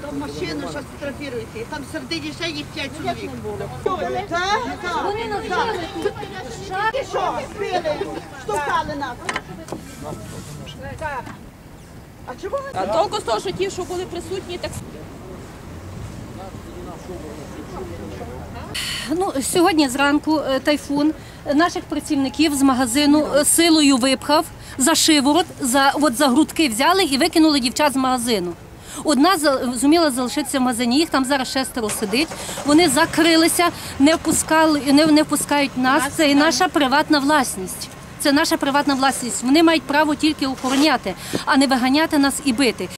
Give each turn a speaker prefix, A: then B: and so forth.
A: Там машину зараз фотографіруйте, там сердитіся їх п'ять ну, чоловік.
B: Вони навчили тут.
A: Ти що, били, штукали нас? Так. А чому ви?
C: Толку з того, що ті, що були присутні, так...
B: Ну, сьогодні зранку е, тайфун наших працівників з магазину е, силою випхав за шиворот, за, от за грудки взяли і викинули дівчат з магазину. Одна за- зуміла залишитися в магазині, їх там зараз шестеро сидить. Вони закрилися, не впускали, не, не впускають нас. Це і наша приватна власність. Це наша приватна власність. Вони мають право тільки охороняти, а не виганяти нас і бити.